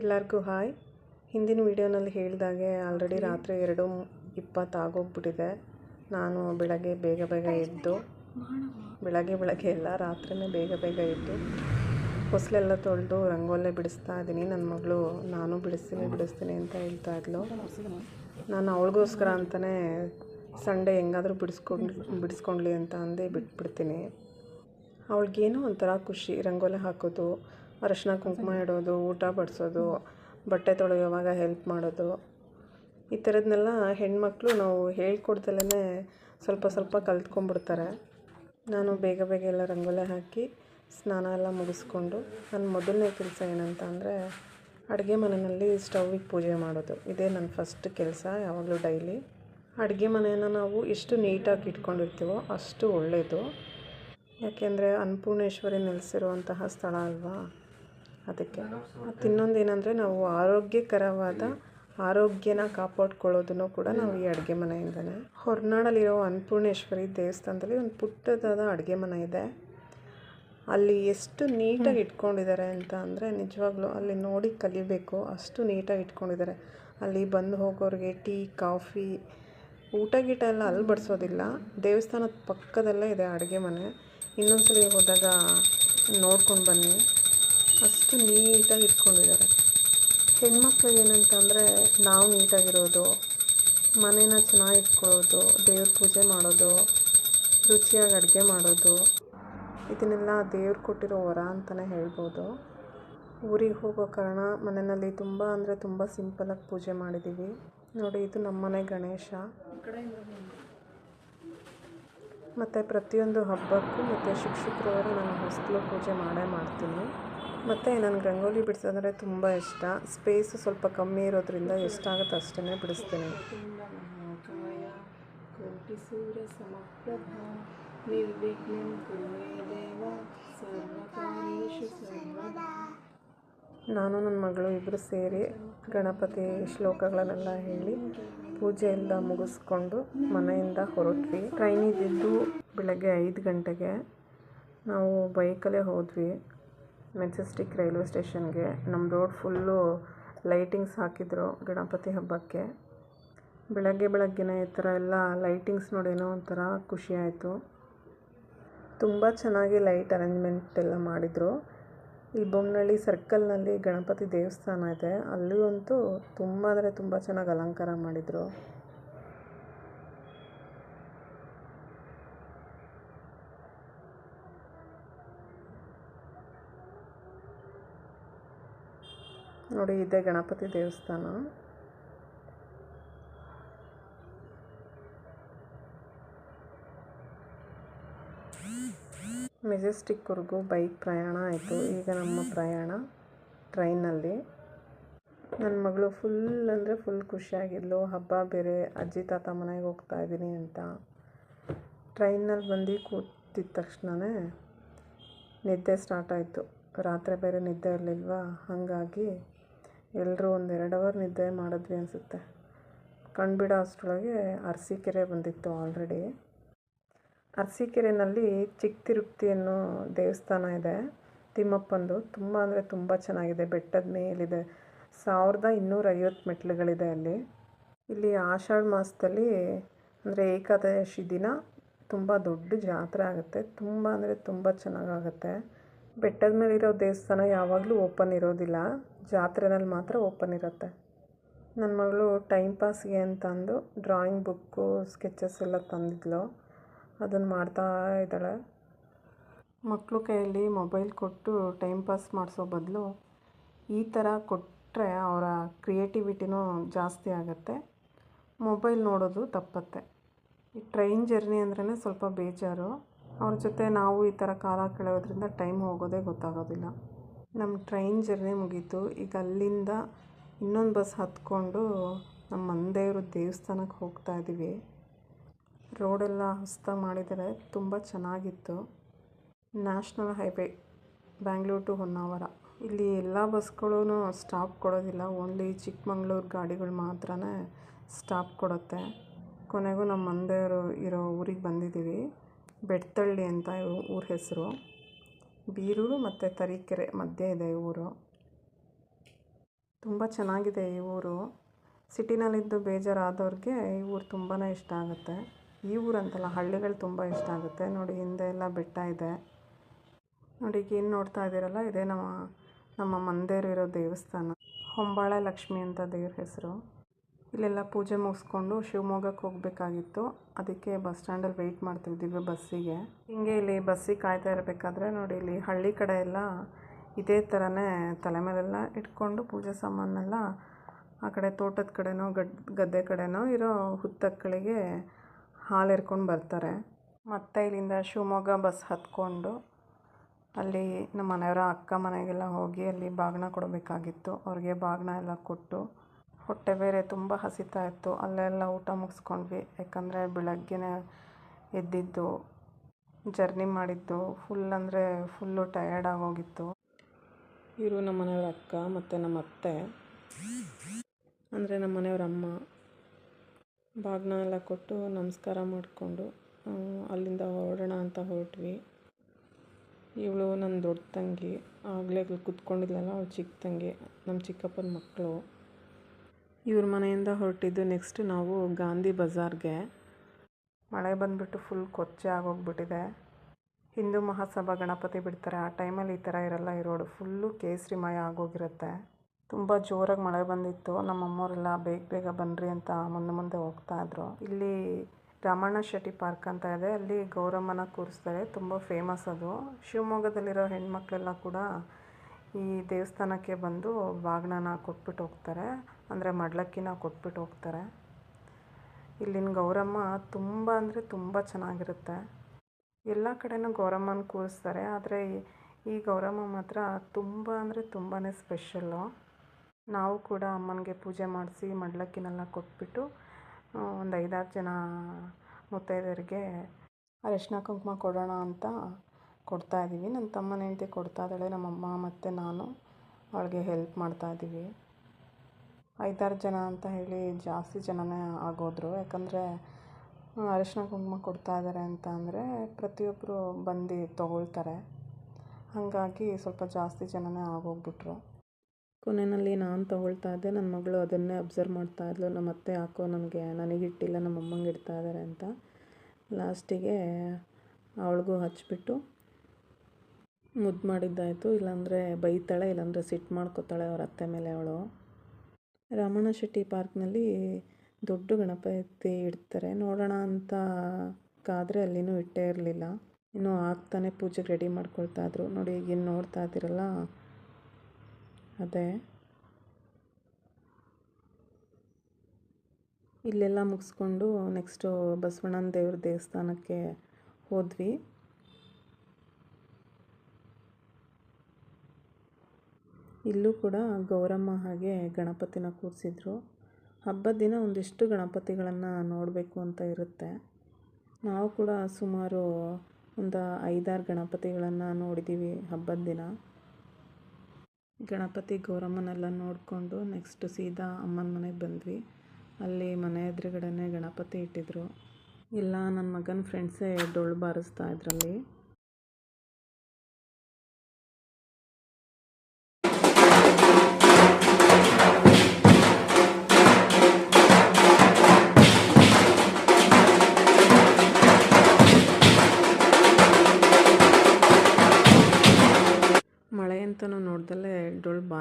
ಎಲ್ಲರಿಗೂ ಹಾಯ್. ಹಿಂದಿನ ವೀಡಿಯೋನಲ್ಲಿ ಹೇಳಿದಾಗೆ ಆಲ್ರೆಡಿ ರಾತ್ರಿ ಎರಡು ಇಪ್ಪತ್ತು ಆಗೋಗ್ಬಿಟ್ಟಿದೆ ನಾನು ಬೆಳಗ್ಗೆ ಬೇಗ ಬೇಗ ಎದ್ದು ಬೆಳಗ್ಗೆ ಬೆಳಗ್ಗೆ ಎಲ್ಲ ರಾತ್ರಿನೇ ಬೇಗ ಬೇಗ ಎದ್ದು ಹೊಸಲೆಲ್ಲ ತೊಳೆದು ರಂಗೋಲೆ ಬಿಡಿಸ್ತಾ ಇದ್ದೀನಿ. ನನ್ನ ಮಗಳು ನಾನು ಬಿಡಿಸ್ತೀನಿ ಬಿಡಿಸ್ತೀನಿ ಅಂತ ಹೇಳ್ತಾ ಇದ್ಲು. ನಾನು ಅವಳಿಗೋಸ್ಕರ ಅಂತಲೇ ಸಂಡೇ ಹೆಂಗಾದರೂ ಬಿಡಿಸ್ಕೊಂಡು ಬಿಡಿಸ್ಕೊಂಡ್ಲಿ ಅಂತ ಅಂದೇ ಬಿಟ್ಬಿಡ್ತೀನಿ. ಅವಳಿಗೇನೋ ಒಂಥರ ಖುಷಿ ರಂಗೋಲೆ ಹಾಕೋದು ಅರಶಿನ ಕುಂಕುಮ ಇಡೋದು ಊಟ ಬಡಿಸೋದು ಬಟ್ಟೆ ತೊಳೆಯುವಾಗ ಹೆಲ್ಪ್ ಮಾಡೋದು. ಈ ಥರದ್ನೆಲ್ಲ ಹೆಣ್ಮಕ್ಳು ನಾವು ಹೇಳ್ಕೊಡ್ದಲೇ ಸ್ವಲ್ಪ ಸ್ವಲ್ಪ ಕಲ್ತ್ಕೊಂಡ್ಬಿಡ್ತಾರೆ. ನಾನು ಬೇಗ ಬೇಗ ಎಲ್ಲ ರಂಗೋಲೆ ಹಾಕಿ ಸ್ನಾನ ಎಲ್ಲ ಮುಗಿಸ್ಕೊಂಡು ನನ್ನ ಮೊದಲನೇ ಕೆಲಸ ಏನಂತ ಅಂದರೆ ಅಡುಗೆ ಮನೆಯಲ್ಲಿ ಸ್ಟವ್ವಿಗೆ ಪೂಜೆ ಮಾಡೋದು. ಇದೇ ನನ್ನ ಫಸ್ಟ್ ಕೆಲಸ ಯಾವಾಗಲೂ ಡೈಲಿ ಅಡುಗೆ ಮನೆಯನ್ನು ನಾವು ಎಷ್ಟು ನೀಟಾಗಿ ಇಟ್ಕೊಂಡಿರ್ತೀವೋ ಅಷ್ಟು ಒಳ್ಳೆಯದು ಯಾಕೆಂದರೆ ಅನ್ನಪೂರ್ಣೇಶ್ವರಿ ನೆಲೆಸಿರುವಂತಹ ಸ್ಥಳ ಅಲ್ವಾ? ಅದಕ್ಕೆ. ಮತ್ತು ಇನ್ನೊಂದು ಏನಂದರೆ ನಾವು ಆರೋಗ್ಯಕರವಾದ ಆರೋಗ್ಯನ ಕಾಪಾಡ್ಕೊಳ್ಳೋದನ್ನು ಕೂಡ ನಾವು ಈ ಅಡುಗೆ ಮನೆಯಿಂದನೇ. ಹೊರನಾಡಲ್ಲಿರೋ ಅನ್ನಪೂರ್ಣೇಶ್ವರಿ ದೇವಸ್ಥಾನದಲ್ಲಿ ಒಂದು ಪುಟ್ಟದಾದ ಅಡುಗೆ ಮನೆ ಇದೆ. ಅಲ್ಲಿ ಎಷ್ಟು ನೀಟಾಗಿ ಇಟ್ಕೊಂಡಿದ್ದಾರೆ ಅಂತ ಅಂದರೆ ನಿಜವಾಗ್ಲೂ ಅಲ್ಲಿ ನೋಡಿ ಕಲಿಬೇಕು ಅಷ್ಟು ನೀಟಾಗಿ ಇಟ್ಕೊಂಡಿದ್ದಾರೆ. ಅಲ್ಲಿ ಬಂದು ಹೋಗೋರಿಗೆ ಟೀ ಕಾಫಿ ಊಟ ಗೀಟ ಎಲ್ಲ ಅಲ್ಲಿ ಬಡಿಸೋದಿಲ್ಲ. ದೇವಸ್ಥಾನದ ಪಕ್ಕದಲ್ಲೇ ಇದೆ ಅಡುಗೆ ಮನೆ. ಇನ್ನೊಂದ್ಸಲಿ ಹೋದಾಗ ನೋಡ್ಕೊಂಡು ಬನ್ನಿ. ಅಷ್ಟು ನೀಟಾಗಿ ಇಟ್ಕೊಂಡಿದ್ದಾರೆ ಹೆಣ್ಮಕ್ಳು ಏನಂತಂದರೆ ನಾವು ನೀಟಾಗಿರೋದು, ಮನೇನ ಚೆನ್ನಾಗಿ ಇಟ್ಕೊಳ್ಳೋದು ದೇವ್ರ ಪೂಜೆ ಮಾಡೋದು, ರುಚಿಯಾಗಿ ಅಡುಗೆ ಮಾಡೋದು, ಇದನ್ನೆಲ್ಲ ದೇವ್ರು ಕೊಟ್ಟಿರೋ ವರ ಅಂತಲೇ ಹೇಳ್ಬೋದು. ಊರಿಗೆ ಹೋಗೋ ಕಾರಣ ಮನೆಯಲ್ಲಿ ತುಂಬ ಅಂದರೆ ತುಂಬ ಸಿಂಪಲಾಗಿ ಪೂಜೆ ಮಾಡಿದ್ದೀವಿ ನೋಡಿ, ಇದು ನಮ್ಮನೆ ಗಣೇಶ. ಮತ್ತು ಪ್ರತಿಯೊಂದು ಹಬ್ಬಕ್ಕೂ ಮತ್ತು ಶಿಕ್ಷಕರವರು ನಾನು ಹೊಸಲು ಪೂಜೆ ಮಾಡೇ ಮಾಡ್ತೀನಿ. ಮತ್ತು ನನಗೆ ರಂಗೋಲಿ ಬಿಡಿಸೋದಂದರೆ ತುಂಬ ಇಷ್ಟ. ಸ್ಪೇಸು ಸ್ವಲ್ಪ ಕಮ್ಮಿ ಇರೋದ್ರಿಂದ ಎಷ್ಟಾಗುತ್ತೆ ಅಷ್ಟೇ ಬಿಡಿಸ್ತೀನಿ. ನಾನು ನನ್ನ ಮಗಳು ಇಬ್ಬರು ಸೇರಿ ಗಣಪತಿ ಶ್ಲೋಕಗಳನ್ನೆಲ್ಲ ಹೇಳಿ ಪೂಜೆ ಮುಗಿಸ್ಕೊಂಡು ಮನೆಯಿಂದ ಹೊರಟ್ವಿ. ಟ್ರೈನ್ ಇದ್ದಿದ್ದು ಬೆಳಗ್ಗೆ ಐದು ಗಂಟೆಗೆ. ನಾವು ಬೈಕಲ್ಲೇ ಹೋದ್ವಿ. ಮೆಜೆಸ್ಟಿಕ್ ರೈಲ್ವೆ ಸ್ಟೇಷನ್ಗೆ. ನಮ್ಮ ರೋಡ್ ಫುಲ್ಲು ಲೈಟಿಂಗ್ಸ್ ಹಾಕಿದ್ರು ಗಣಪತಿ ಹಬ್ಬಕ್ಕೆ. ಬೆಳಗ್ಗೆ ಬೆಳಗ್ಗೆನೇ ಈ ಥರ ಎಲ್ಲ ಲೈಟಿಂಗ್ಸ್ ನೋಡೇನೋ ಒಂಥರ ಖುಷಿ ಆಯಿತು. ತುಂಬ ಚೆನ್ನಾಗಿ ಲೈಟ್ ಅರೇಂಜ್ಮೆಂಟ್ ಎಲ್ಲ ಮಾಡಿದರು. ಈ ಬೊಮ್ಮನಳ್ಳಿ ಸರ್ಕಲ್ನಲ್ಲಿ ಗಣಪತಿ ದೇವಸ್ಥಾನ ಇದೆ. ಅಲ್ಲೂ ಅಂತೂ ತುಂಬ ಅಂದರೆ ತುಂಬ ಚೆನ್ನಾಗಿ ಅಲಂಕಾರ ಮಾಡಿದರು. ನೋಡಿ, ಇದೆ ಗಣಪತಿ ದೇವಸ್ಥಾನ. ಮೆಜೆಸ್ಟಿಕ್ವರೆಗೂ ಬೈಕ್ ಪ್ರಯಾಣ ಆಯಿತು. ಈಗ ನಮ್ಮ ಪ್ರಯಾಣ ಟ್ರೈನಲ್ಲಿ ನನ್ನ ಮಗಳು ಫುಲ್ ಅಂದರೆ ಫುಲ್ ಖುಷಿಯಾಗಿದ್ಲು. ಹಬ್ಬ ಬೇರೆ, ಅಜ್ಜಿ ತಾತ ಮನೆಗೆ ಹೋಗ್ತಾ ಇದ್ದೀನಿ ಅಂತ. ಟ್ರೈನಲ್ಲಿ ಬಂದು ಕೂತಿದ್ದ ತಕ್ಷಣವೇ ನಿದ್ದೆ ಸ್ಟಾರ್ಟ್ ಆಯಿತು. ರಾತ್ರಿ ಬೇರೆ ನಿದ್ದೆ ಇರಲಿಲ್ವಾ? ಹಾಗಾಗಿ ಎಲ್ಲರೂ ಒಂದು ಎರಡು ಅವರ್ ನಿದ್ದೆ ಮಾಡಿದ್ವಿ ಅನಿಸುತ್ತೆ. ಕಣ್ಬಿಡೋ ಅಷ್ಟರೊಳಗೆ ಅರಸೀಕೆರೆ ಬಂದಿತ್ತು ಆಲ್ರೆಡಿ ಅರಸೀಕೆರೆನಲ್ಲಿ ಚಿಕ್ಕ ತಿರುಪ್ತಿ ಅನ್ನೋ ದೇವಸ್ಥಾನ ಇದೆ. ತಿಮ್ಮಪ್ಪಂದು ತುಂಬ ಅಂದರೆ ತುಂಬ ಚೆನ್ನಾಗಿದೆ. ಬೆಟ್ಟದ ಮೇಲಿದೆ. ಸಾವಿರದ ಇನ್ನೂರ ಐವತ್ತು ಮೆಟ್ಲುಗಳಿದೆ ಅಲ್ಲಿ. ಇಲ್ಲಿ ಆಷಾಢ ಮಾಸದಲ್ಲಿ ಅಂದರೆ ಏಕಾದಶಿ ದಿನ ತುಂಬ ದೊಡ್ಡ ಜಾತ್ರೆ ಆಗುತ್ತೆ. ತುಂಬ ಅಂದರೆ ತುಂಬ ಚೆನ್ನಾಗಾಗುತ್ತೆ. ಬೆಟ್ಟದ ಮೇಲಿರೋ ದೇವಸ್ಥಾನ ಯಾವಾಗಲೂ ಓಪನ್ ಇರೋದಿಲ್ಲ. ಜಾತ್ರೆನಲ್ಲಿ ಮಾತ್ರ ಓಪನ್ ಇರುತ್ತೆ. ನನ್ನ ಮಗಳು ಟೈಮ್ ಪಾಸ್ಗೆ ಅಂತಂದು ಡ್ರಾಯಿಂಗ್ ಬುಕ್ಕು, ಸ್ಕೆಚಸ್ ಎಲ್ಲ ತಂದಿದ್ಲು. ಅದನ್ನು ಮಾಡ್ತಾ ಇದ್ದಾಳೆ. ಮಕ್ಕಳು ಕೈಯಲ್ಲಿ ಮೊಬೈಲ್ ಕೊಟ್ಟು ಟೈಮ್ ಪಾಸ್ ಮಾಡಿಸೋ ಬದಲು ಈ ಥರ ಕೊಟ್ಟರೆ ಅವರ ಕ್ರಿಯೇಟಿವಿಟಿನೂ ಜಾಸ್ತಿ ಆಗುತ್ತೆ. ಮೊಬೈಲ್ ನೋಡೋದು ತಪ್ಪತ್ತೆ. ಈ ಟ್ರೈನ್ ಜರ್ನಿ ಅಂದ್ರೇ ಸ್ವಲ್ಪ ಬೇಜಾರು. ಅವ್ರ ಜೊತೆ ನಾವು ಈ ಥರ ಕಾಲ ಕಳೆಯೋದ್ರಿಂದ ಟೈಮ್ ಹೋಗೋದೇ ಗೊತ್ತಾಗೋದಿಲ್ಲ. ನಮ್ಮ ಟ್ರೈನ್ ಜರ್ನಿ ಮುಗೀತು. ಈಗ ಅಲ್ಲಿಂದ ಇನ್ನೊಂದು ಬಸ್ ಹತ್ಕೊಂಡು ನಮ್ಮ ಮಂದೆಯವರು ದೇವಸ್ಥಾನಕ್ಕೆ ಹೋಗ್ತಾ ಇದ್ದೀವಿ ರೋಡೆಲ್ಲ ಹೊಸ್ದಾಗಿ ಮಾಡಿದ್ದಾರೆ ತುಂಬ ಚೆನ್ನಾಗಿತ್ತು. National highway, Bangalore to Honnavar. ಇಲ್ಲಿ ಎಲ್ಲ ಬಸ್ಗಳೂ ಸ್ಟಾಪ್ ಕೊಡೋದಿಲ್ಲ. ಓನ್ಲಿ ಚಿಕ್ಕಮಂಗ್ಳೂರು ಗಾಡಿಗಳು ಮಾತ್ರನೇ ಸ್ಟಾಪ್ ಕೊಡುತ್ತೆ. ಕೊನೆಗೂ ನಮ್ಮ ಮಂದೆಯವರು ಇರೋ ಊರಿಗೆ ಬಂದಿದ್ದೀವಿ ಬೆಟ್ಟಳ್ಳಿ ಅಂತ ಊರ ಹೆಸರು. ಬೀರೂರು ಮತ್ತು ತರೀಕೆರೆ ಮಧ್ಯೆ ಇದೆ ಊರು. ತುಂಬ ಚೆನ್ನಾಗಿದೆ ಈ ಊರು. ಸಿಟಿನಲ್ಲಿದ್ದು ಬೇಜಾರಾದವ್ರಿಗೆ ಈ ಊರು ತುಂಬಾ ಇಷ್ಟ ಆಗುತ್ತೆ. ಈ ಊರಂತಲ್ಲ ಹಳ್ಳಿಗಳು ತುಂಬ ಇಷ್ಟ ಆಗುತ್ತೆ. ನೋಡಿ, ಹಿಂದೆ ಎಲ್ಲ ಬೆಟ್ಟ ಇದೆ. ನೋಡಿ ಏನು ನೋಡ್ತಾ ಇದ್ದೀರಲ್ಲ, ಇದೇ ನಮ್ಮ ನಮ್ಮ ಮಂದೇರು ಇರೋ ದೇವಸ್ಥಾನ. ಹೊಂಬಾಳೆ ಲಕ್ಷ್ಮಿ ಅಂತ ದೇವ್ರ ಹೆಸರು. ಇಲ್ಲೆಲ್ಲ ಪೂಜೆ ಮುಗಿಸ್ಕೊಂಡು ಶಿವಮೊಗ್ಗಕ್ಕೆ ಹೋಗಬೇಕಾಗಿತ್ತು. ಅದಕ್ಕೆ ಬಸ್ ಸ್ಟ್ಯಾಂಡಲ್ಲಿ ವೆಯ್ಟ್ ಮಾಡ್ತಿದ್ದೀವಿ ಬಸ್ಸಿಗೆ. ಹಿಂಗೆ ಇಲ್ಲಿ ಬಸ್ಸಿಗೆ ಕಾಯ್ತಾ ಇರಬೇಕಾದ್ರೆ ನೋಡಿ, ಇಲ್ಲಿ ಹಳ್ಳಿ ಕಡೆ ಎಲ್ಲ ಇದೇ ಥರನೇ ತಲೆ ಮೇಲೆಲ್ಲ ಇಟ್ಕೊಂಡು ಪೂಜೆ ಸಾಮಾನೆಲ್ಲ ಆ ಕಡೆ ತೋಟದ ಕಡೆನೋ ಗದ್ದೆ ಕಡೆನೋ ಇರೋ ಹುತ್ತಕ್ಕಳಿಗೆ ಹಾಲು ಎರ್ಕೊಂಡು ಬರ್ತಾರೆ. ಮತ್ತು ಇಲ್ಲಿಂದ ಶಿವಮೊಗ್ಗ ಬಸ್ ಹತ್ಕೊಂಡು ಅಲ್ಲಿ ನಮ್ಮ ಮನೆಯವರ ಅಕ್ಕ ಮನೆಗೆಲ್ಲ ಹೋಗಿ ಅಲ್ಲಿ ಬಾಗಿನ ಕೊಡಬೇಕಾಗಿತ್ತು. ಅವ್ರಿಗೆ ಬಾಗಿನ ಎಲ್ಲ ಕೊಟ್ಟು ಹೊಟ್ಟೆ ಬೇರೆ ತುಂಬ ಹಸಿತಾ ಇತ್ತು. ಅಲ್ಲೆಲ್ಲ ಊಟ ಮುಗಿಸ್ಕೊಂಡ್ವಿ. ಯಾಕಂದರೆ ಬೆಳಗ್ಗೆನೇ ಎದ್ದಿದ್ದು, ಜರ್ನಿ ಮಾಡಿದ್ದು. ಫುಲ್ ಅಂದರೆ ಫುಲ್ಲು ಟಯರ್ಡ್ ಆಗೋಗಿತ್ತು. ಇವರು ನಮ್ಮ ಮನೆಯವ್ರ ಅಕ್ಕ ಮತ್ತು ನಮ್ಮ ಅತ್ತೆ. ಅಂದರೆ ನಮ್ಮ ಮನೆಯವ್ರ ಅಮ್ಮ. ಬಾಗ್ನ ಎಲ್ಲ ಕೊಟ್ಟು ನಮಸ್ಕಾರ ಮಾಡಿಕೊಂಡು ಅಲ್ಲಿಂದ ಹೊರಡೋಣ ಅಂತ ಹೊರಟ್ವಿ. ಇವಳು ನನ್ನ ದೊಡ್ಡ ತಂಗಿ. ಆಗಲೇ ಕುತ್ಕೊಂಡಿದ್ಲಲ್ಲ, ಅವಳು ಚಿಕ್ಕ ತಂಗಿ. ನಮ್ಮ ಚಿಕ್ಕಪ್ಪನ ಮಕ್ಕಳು ಇವ್ರ ಮನೆಯಿಂದ ಹೊರಟಿದ್ದು ನೆಕ್ಸ್ಟ್ ನಾವು ಗಾಂಧಿ ಬಜಾರ್ಗೆ. ಮಳೆ ಬಂದುಬಿಟ್ಟು ಫುಲ್ ಕೊಚ್ಚೆ ಆಗೋಗ್ಬಿಟ್ಟಿದೆ. ಹಿಂದೂ ಮಹಾಸಭಾ ಗಣಪತಿ ಬಿಡ್ತಾರೆ. ಆ ಟೈಮಲ್ಲಿ ಈ ಥರ ಇರಲ್ಲ ಈ ರೋಡು ಫುಲ್ಲು ಕೇಸರಿಮಯ ಆಗೋಗಿರುತ್ತೆ. ತುಂಬ ಜೋರಾಗಿ ಮಳೆ ಬಂದಿತ್ತು. ನಮ್ಮ ಅಮ್ಮೋರೆಲ್ಲ ಬೇಗ ಬೇಗ ಬನ್ನಿರಿ ಅಂತ ಮುಂದೆ ಮುಂದೆ ಹೋಗ್ತಾಯಿದ್ರು ಇಲ್ಲಿ ರಾಮಣ್ಣ ಶೆಟ್ಟಿ ಪಾರ್ಕ್ ಅಂತ ಇದೆ. ಅಲ್ಲಿ ಗೌರಮ್ಮನ ಕೂರಿಸ್ತಾರೆ. ತುಂಬ ಫೇಮಸ್ ಅದು. ಶಿವಮೊಗ್ಗದಲ್ಲಿರೋ ಹೆಣ್ಮಕ್ಳೆಲ್ಲ ಕೂಡ ಈ ದೇವಸ್ಥಾನಕ್ಕೆ ಬಂದು ಬಾಗ್ನನ ಕೊಟ್ಬಿಟ್ಟು ಹೋಗ್ತಾರೆ. ಅಂದರೆ ಮಡ್ಲಕ್ಕಿನ ಕೊಟ್ಬಿಟ್ಟು ಹೋಗ್ತಾರೆ. ಇಲ್ಲಿನ ಗೌರಮ್ಮ ತುಂಬ ಅಂದರೆ ತುಂಬ ಚೆನ್ನಾಗಿರುತ್ತೆ. ಎಲ್ಲ ಕಡೆನೂ ಗೌರಮ್ಮನ ಕೂರಿಸ್ತಾರೆ. ಆದರೆ ಈ- ಈ ಗೌರಮ್ಮ ಮಾತ್ರ ತುಂಬ ಅಂದರೆ ತುಂಬಾ ಸ್ಪೆಷಲ್ಲು. ನಾವು ಕೂಡ ಅಮ್ಮನಿಗೆ ಪೂಜೆ ಮಾಡಿಸಿ ಮಡ್ಲಕ್ಕಿನೆಲ್ಲ ಕೊಟ್ಬಿಟ್ಟು ಒಂದು ಐದಾರು ಜನ ಮುತ್ತೈದೆಯರಿಗೆ ಅರಿಶಿನ ಕುಂಕುಮ ಕೊಡೋಣ ಅಂತ ಕೊಡ್ತಾ ಇದ್ದೀವಿ ನನ್ನ ತಮ್ಮನ ಹೆಂಡತಿ ಕೊಡ್ತಾ ಇದ್ದಾಳೆ, ನಮ್ಮಮ್ಮ ಮತ್ತು ನಾನು. ಅವಳಿಗೆ ಹೆಲ್ಪ್ ಮಾಡ್ತಾ ಇದ್ದೀವಿ ಐದಾರು ಜನ ಅಂತ ಹೇಳಿ ಜಾಸ್ತಿ ಜನನೇ ಆಗೋದ್ರು. ಯಾಕಂದರೆ ಅರಿಶಿನ ಕುಂಕುಮ ಕೊಡ್ತಾ ಇದ್ದಾರೆ ಅಂತ ಅಂದರೆ ಪ್ರತಿಯೊಬ್ಬರು ಬಂದು ತೊಗೊಳ್ತಾರೆ. ಹಾಗಾಗಿ ಸ್ವಲ್ಪ ಜಾಸ್ತಿ ಜನನೇ ಆಗೋಗ್ಬಿಟ್ರು. ಕೊನೆಯಲ್ಲಿ ನಾನು ತೊಗೊಳ್ತಾ ಇದ್ದೆ. ನನ್ನ ಮಗಳು ಅದನ್ನೇ ಅಬ್ಸರ್ವ್ ಮಾಡ್ತಾ ಇದ್ಲು. ನಮ್ಮ ಅತ್ತೆ ಯಾಕೋ ನನಗೆ ನನಗಿಟ್ಟಿಲ್ಲ ನಮ್ಮ ಅಮ್ಮಂಗೆ ಇಡ್ತಾ ಇದ್ದಾರೆ ಅಂತ ಲಾಸ್ಟಿಗೆ ಅವಳಿಗೂ ಹಚ್ಚಿಬಿಟ್ಟು ಮುದ್ದು ಮಾಡಿದ್ದಾಯಿತು. ಇಲ್ಲಾಂದರೆ ಬೈತಾಳೆ, ಇಲ್ಲಾಂದರೆ ಸಿಟ್ಟು ಮಾಡ್ಕೋತಾಳೆ ಅವ್ರ ಅತ್ತೆ ಮೇಲೆ ಅವಳು. ರಾಮಣ್ಣ ಶೆಟ್ಟಿ ಪಾರ್ಕ್ನಲ್ಲಿ ದೊಡ್ಡ ಗಣಪತಿ ಇಡ್ತಾರೆ. ನೋಡೋಣ ಅಂತ ಕಾದರೆ ಅಲ್ಲಿನೂ ಇಟ್ಟೇ ಇರಲಿಲ್ಲ. ಇನ್ನೂ ಆಗ್ತಾನೆ ಪೂಜೆಗೆ ರೆಡಿ ಮಾಡ್ಕೊಳ್ತಾ ಇದ್ರು. ನೋಡಿ ಈಗಿನ್ನು ನೋಡ್ತಾ ಇದ್ದೀರಲ್ಲ? ಅದೇ. ಇಲ್ಲೆಲ್ಲ ಮುಗಿಸ್ಕೊಂಡು ನೆಕ್ಸ್ಟು ಬಸವಣ್ಣನ ದೇವ್ರ ದೇವಸ್ಥಾನಕ್ಕೆ ಹೋದ್ವಿ. ಇಲ್ಲೂ ಕೂಡ ಗೌರಮ್ಮ ಹಾಗೆ ಗಣಪತಿನ ಕೂರಿಸಿದ್ರು. ಹಬ್ಬದ ದಿನ ಒಂದಿಷ್ಟು ಗಣಪತಿಗಳನ್ನು ನೋಡಬೇಕು ಅಂತ ಇರುತ್ತೆ. ನಾವು ಕೂಡ ಸುಮಾರು ಒಂದು ಐದಾರು ಗಣಪತಿಗಳನ್ನು ನೋಡಿದ್ದೀವಿ ಹಬ್ಬದ ದಿನ. ಗಣಪತಿ ಗೌರಮ್ಮನೆಲ್ಲ ನೋಡಿಕೊಂಡು ನೆಕ್ಸ್ಟ್ ಸೀದಾ ಅಮ್ಮನ ಮನೆಗೆ ಬಂದ್ವಿ. ಅಲ್ಲಿ ಮನೆ ಎದುರುಗಡೆನೇ ಗಣಪತಿ ಇಟ್ಟಿದ್ರು. ಇಲ್ಲ ನನ್ನ ಮಗನ ಫ್ರೆಂಡ್ಸೇ ಡೊಳ್ಳು ಬಾರಿಸ್ತಾ ಇದ್ರಲ್ಲಿ.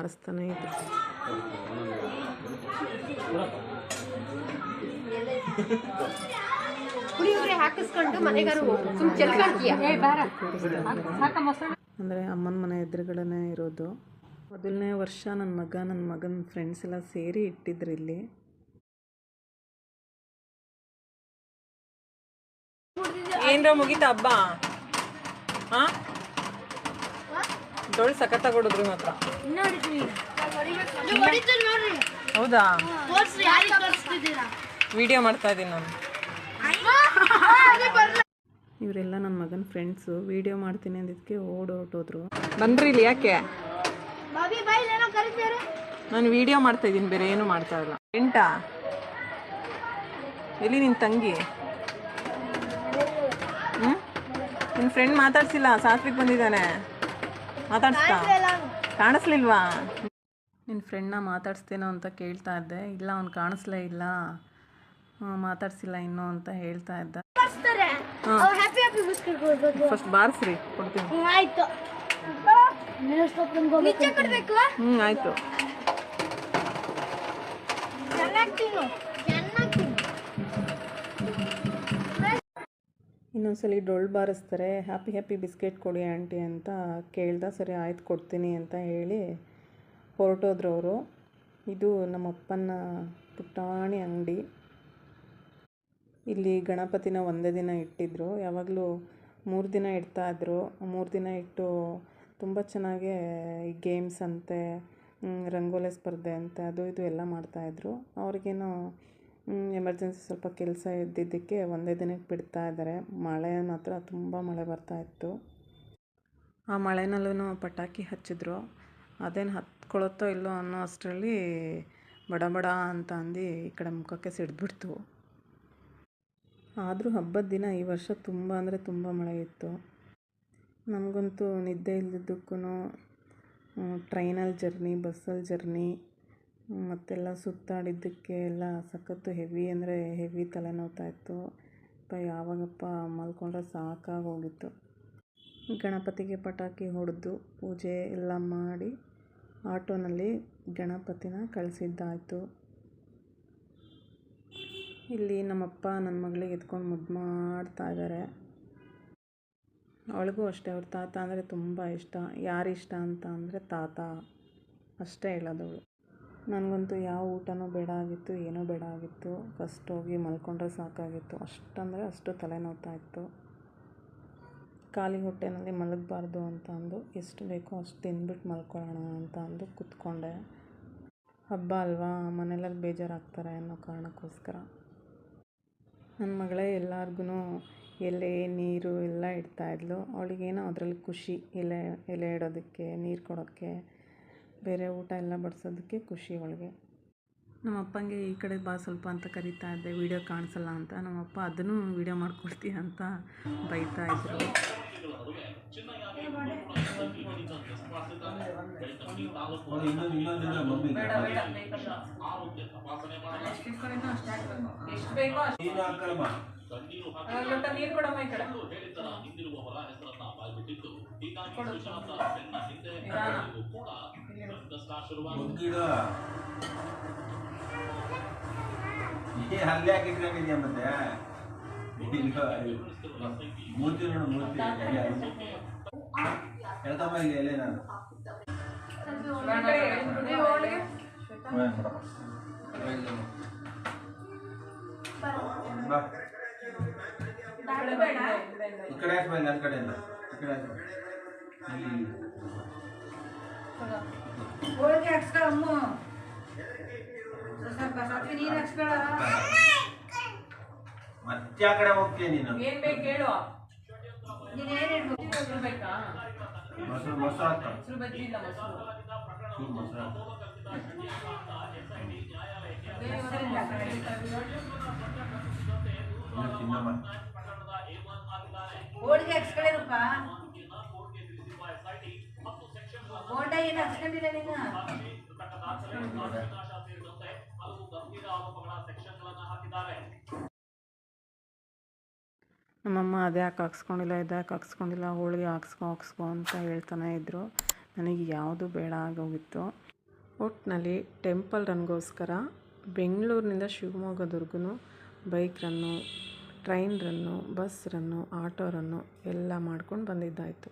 ಡೊಳ್ಳು ಬಾರಿಸ್ತಾನೆ ಇದ್ರು ಹಾಕಿಸ್ಕೊಂಡು ಮನೆಗಾರು ಅಂದರೆ ಅಮ್ಮನ ಮನೆ ಎದುರುಗಡೆ ಇರೋದು. ಮೊದಲನೇ ವರ್ಷ ನನ್ನ ಮಗ ನನ್ನ ಮಗನ ಫ್ರೆಂಡ್ಸ್ ಎಲ್ಲ ಸೇರಿ ಇಟ್ಟಿದ್ರು ಇಲ್ಲಿ. ಏನ್ರ ಮುಗಿತ ಹಬ್ಬ? ಹಾ ಡೊಳ್ಳು ಸಖತ್ ಹೊಡಿದ್ರು ಮಾತ್ರ. ಹೌದಾ? ವಿಡಿಯೋ ಮಾಡ್ತಾ ಇದ್ದೀನಿ ನಾನು. ಇವರೆಲ್ಲ ನನ್ನ ಮಗನ ಫ್ರೆಂಡ್ಸು ವಿಡಿಯೋ ಮಾಡ್ತೀನಿ ಅಂದಿದ್ದಕ್ಕೆ ಓಡ್ ಹೊರಟೋದ್ರು. ಬಂದ್ರಿ ಇಲ್ಲಿ ಯಾಕೆ? ನಾನು ವಿಡಿಯೋ ಮಾಡ್ತಾ ಇದ್ದೀನಿ ಬೇರೆ ಏನು ಮಾಡ್ತಾ ಇಲ್ಲ. ಎಂಟಾ? ಎಲ್ಲಿ ನಿನ್ನ ತಂಗಿ? ಹ್ಞೂ ನಿನ್ನ ಫ್ರೆಂಡ್ ಮಾತಾಡ್ಸಿಲ್ಲ ಸಾತ್ವಿಕ್ ಬಂದಿದ್ದಾನೆ. ಮಾತಾಡ್ಸ್ತಾ? ಕಾಣಿಸ್ಲಿಲ್ವಾ? ನಿನ್ನ ಫ್ರೆಂಡ್ನ ಮಾತಾಡಿಸ್ತೇನೋ ಅಂತ ಕೇಳ್ತಾ ಇದ್ದೆ. ಇಲ್ಲ ಅವ್ನು ಕಾಣಿಸ್ಲೇ ಇಲ್ಲ. ಮಾತಾಡಿಸಿಲ್ಲ ಮಾತಾಡ್ಸಿಲ್ಲ ಇನ್ನೂ ಅಂತ ಹೇಳ್ತಾ ಇದ್ದ. ಫಸ್ಟ್ ಬಾರಿಸ್ರಿ ಕೊಡ್ತೀನಿ. ಹ್ಞೂ ಆಯಿತು. ಇನ್ನೊಂದ್ಸಲಿ ಡೊಳ್ಳು ಬಾರಿಸ್ತಾರೆ, ಹ್ಯಾಪಿ ಹ್ಯಾಪಿ ಬಿಸ್ಕೆಟ್ ಕೊಡಿ ಆಂಟಿ ಅಂತ ಕೇಳ್ದ, ಸರಿ ಆಯ್ತು ಕೊಡ್ತೀನಿ ಅಂತ ಹೇಳಿ ಹೊರಟೋದ್ರು ಇದು ಇದು ನಮ್ಮಪ್ಪನ ಪುಟಾಣಿ ಅಂಗಡಿ. ಇಲ್ಲಿ ಗಣಪತಿನ ಒಂದೇ ದಿನ ಇಟ್ಟಿದ್ರು. ಯಾವಾಗಲೂ ಮೂರು ದಿನ ಇಡ್ತಾ ಇದ್ರು. ಮೂರು ದಿನ ಇಟ್ಟು ತುಂಬ ಚೆನ್ನಾಗೇ ಈ ಗೇಮ್ಸ್ ಅಂತೆ ರಂಗೋಲಿ ಸ್ಪರ್ಧೆ ಅಂತೆ, ಅದು ಇದು ಎಲ್ಲ ಮಾಡ್ತಾಯಿದ್ರು ಅವ್ರಿಗೇನೋ ಎಮರ್ಜೆನ್ಸಿ ಸ್ವಲ್ಪ ಕೆಲಸ ಇದ್ದಿದ್ದಕ್ಕೆ ಒಂದೇ ದಿನಕ್ಕೆ ಬಿಡ್ತಾ ಇದ್ದಾರೆ ಮಳೆ ಮಾತ್ರ ತುಂಬ ಮಳೆ ಬರ್ತಾ ಇತ್ತು. ಆ ಮಳೆನಲ್ಲೂ ಪಟಾಕಿ ಹಚ್ಚಿದ್ರು. ಅದೇನು ಹತ್ಕೊಳತ್ತೋ ಇಲ್ಲೋ ಅನ್ನೋ ಅಷ್ಟರಲ್ಲಿ ಬಡ ಬಡ ಅಂತ ಅಂದು ಈ ಕಡೆ ಮುಖಕ್ಕೆ ಸಿಡ್ದುಬಿಡ್ತು. ಆದರೂ ಹಬ್ಬದ ದಿನ ಈ ವರ್ಷ ತುಂಬ ಅಂದರೆ ತುಂಬ ಮಳೆ ಇತ್ತು. ನಮಗಂತೂ ನಿದ್ದೆ ಇಲ್ದಿದ್ದಕ್ಕೂ ಟ್ರೈನಲ್ಲಿ ಜರ್ನಿ ಬಸ್ಸಲ್ಲಿ ಜರ್ನಿ ಮತ್ತೆಲ್ಲ ಸುತ್ತಾಡಿದ್ದಕ್ಕೆ ಎಲ್ಲ ಸಖತ್ತು ಹೆವಿ ಅಂದರೆ ಹೆವಿ ತಲೆನೋವ್ತಾ ಇತ್ತು. ಅಪ್ಪ, ಯಾವಾಗಪ್ಪ ಮಲ್ಕೊಂಡ್ರೆ ಸಾಕಾಗೋಗಿತ್ತು. ಗಣಪತಿಗೆ ಪಟಾಕಿ ಹೊಡೆದು ಪೂಜೆ ಎಲ್ಲ ಮಾಡಿ ಆಟೋನಲ್ಲಿ ಗಣಪತಿನ ಕಳಿಸಿದ್ದಾಯಿತು. ಇಲ್ಲಿ ನಮ್ಮಪ್ಪ ನನ್ನ ಮಗಳಿಗೆ ಎತ್ಕೊಂಡು ಮುದ್ದು ಮಾಡ್ತಾ ಇದ್ದಾರೆ ಅವಳಿಗೂ ಅಷ್ಟೇ, ಅವ್ರ ತಾತ ಅಂದರೆ ತುಂಬ ಇಷ್ಟ. ಯಾರಿಷ್ಟ ಅಂತ ಅಂದರೆ ತಾತ. ಅಷ್ಟೇ ಹೇಳೋದವಳು ನನಗಂತೂ ಯಾವ ಊಟನೂ ಬೇಡ ಆಗಿತ್ತು, ಏನೂ ಬೇಡ ಆಗಿತ್ತು. ಫಸ್ಟ್ ಹೋಗಿ ಮಲ್ಕೊಂಡ್ರೆ ಸಾಕಾಗಿತ್ತು. ಅಷ್ಟಂದರೆ ಅಷ್ಟು ತಲೆನೋವ್ತಾ ಇತ್ತು. ಖಾಲಿ ಹೊಟ್ಟೆನಲ್ಲಿ ಮಲಗಬಾರ್ದು ಅಂತ ಅಂದು, ಎಷ್ಟು ಬೇಕೋ ಅಷ್ಟು ತಿಂದ್ಬಿಟ್ಟು ಮಲ್ಕೊಳ್ಳೋಣ ಅಂತ ಅಂದು ಕೂತ್ಕೊಂಡೆ. ಹಬ್ಬ ಅಲ್ವಾ ಮನೆಯಲ್ಲಿ ಬೇಜಾರಾಗ್ತಾರೆ ಅನ್ನೋ ಕಾರಣಕ್ಕೋಸ್ಕರ. ನನ್ನ ಮಗಳೇ ಎಲ್ಲಾರ್ಗು ಎಲೆ, ನೀರು ಎಲ್ಲ ಇಡ್ತಾಯಿದ್ಲು ಅವಳಿಗೇನೋ ಅದರಲ್ಲಿ ಖುಷಿ, ಎಲೆ ಎಲೆ ಇಡೋದಕ್ಕೆ, ನೀರು ಕೊಡೋಕ್ಕೆ. ಬೇರೆ ಊಟ ಎಲ್ಲ ಬಡಿಸೋದಕ್ಕೆ ಖುಷಿ ಅವಳಿಗೆ ನಮ್ಮ ಅಪ್ಪಂಗೆ ಈ ಕಡೆ ಬಾ ಸ್ವಲ್ಪ ಅಂತ ಕರಿತಾ ಇದ್ದೆ ವೀಡಿಯೋ ಕಾಣಿಸಲ್ಲ ಅಂತ ನಮ್ಮ ಅಪ್ಪ ಅದನ್ನು ವೀಡಿಯೋ ಮಾಡ್ಕೊಳ್ತೀಯ ಅಂತ ಬೈತಾ ಇದ್ರು ಇನ್ನೊಂದು ಇನ್ನೊಂದಿನ ಮಮ್ಮಿಗೆ ಎಷ್ಟು ಬೇಕೋ ಅಷ್ಟು ನೀನು ಹಾಕಲ್ಲಮ್ಮ ಲೋಟ ನೀರು ಕೊಡಮ್ಮ ಈ ಕಡೆ ಕೊಡು. ನಿಧಾನ. ಮುಗ್ಗಿಡ ಏ ಅಲ್ಲೇ ಹಾಕಿಟ್ಕೊಂಡಿದ್ಯಾ ಮತ್ತೆ ಈಗ ಮೂರ್ತಿ ನೋಡು ಮೂರ್ತಿ ಹೇಳ್ತಮ್ಮ ಇಲ್ಲಿ ಎಲೆ ನಾನು ಈ ಕಡೆ ಎಳ್ದು ಬಿಡು ಅವಳಿಗೆ. ಬಾ ಈ ಕಡೆ ಬೇಡ. ಇಲ್ಲ, ಇಲ್ಲ, ಈ ಕಡೆ ಹಾಕ್ಬಾ ನನ್ನ ಕಡೆಯಿಂದ ಈ ಕಡೆ ಹಾಕ್ಬಾ. ಇಲ್ಲಿ ಹಾಕ್ಸ್ಕೊಳ ಹೋಳಿಗೆ ಹಾಕ್ಸ್ಕೊಳಮ್ಮ ಸ್ವಲ್ಪ ಸ್ವಲ್ಪ ನೀರು ಹಾಕ್ಸ್ಕೊಳ. ಮತ್ತೆ ಆ ಕಡೆ ಹೋಗ್ತೀಯ ನೀನು? ಏನ್ ಬೇಕು ಹೇಳು. ನೀನು ಏನೇನು ಮೊಸರು ಬೇಕಾ? ಮೊಸರು ಮೊಸರು ಹಾಕ ಮೊಸರು ಮೊಸರು. ಹೋಳಿಗೆ ಹಾಕ್ಸ್ಕೊಳ್ಳಿರಪ್ಪ ಬೋಂಡ ಏನು ಹಾಕ್ಸ್ಕೊಂಡಿಲ್ಲ ನೀನು? ನಮ್ಮಮ್ಮ ಅದ್ಯಾಕೆ ಹಾಕ್ಸ್ಕೊಂಡಿಲ್ಲ ಇದ್ಯಾಕೆ ಹಾಕ್ಸ್ಕೊಂಡಿಲ್ಲ, ಹೋಳಿಗೆ ಹಾಕ್ಸ್ಕೊ ಹಾಕ್ಸ್ಕೊ ಅಂತ ಹೇಳ್ತಾನೆ ಇದ್ದರು ನನಗೆ ಯಾವುದು ಬೇಡ ಆಗೋಗಿತ್ತು. ಒಟ್ಟಿನಲ್ಲಿ ಟೆಂಪಲ್ ರನ್ಗೋಸ್ಕರ ಬೆಂಗಳೂರಿನಿಂದ ಶಿವಮೊಗ್ಗದವರೆಗೂ bike run, train run, bus run, auto run ಎಲ್ಲ ಮಾಡ್ಕೊಂಡು ಬಂದಿದ್ದಾಯಿತು.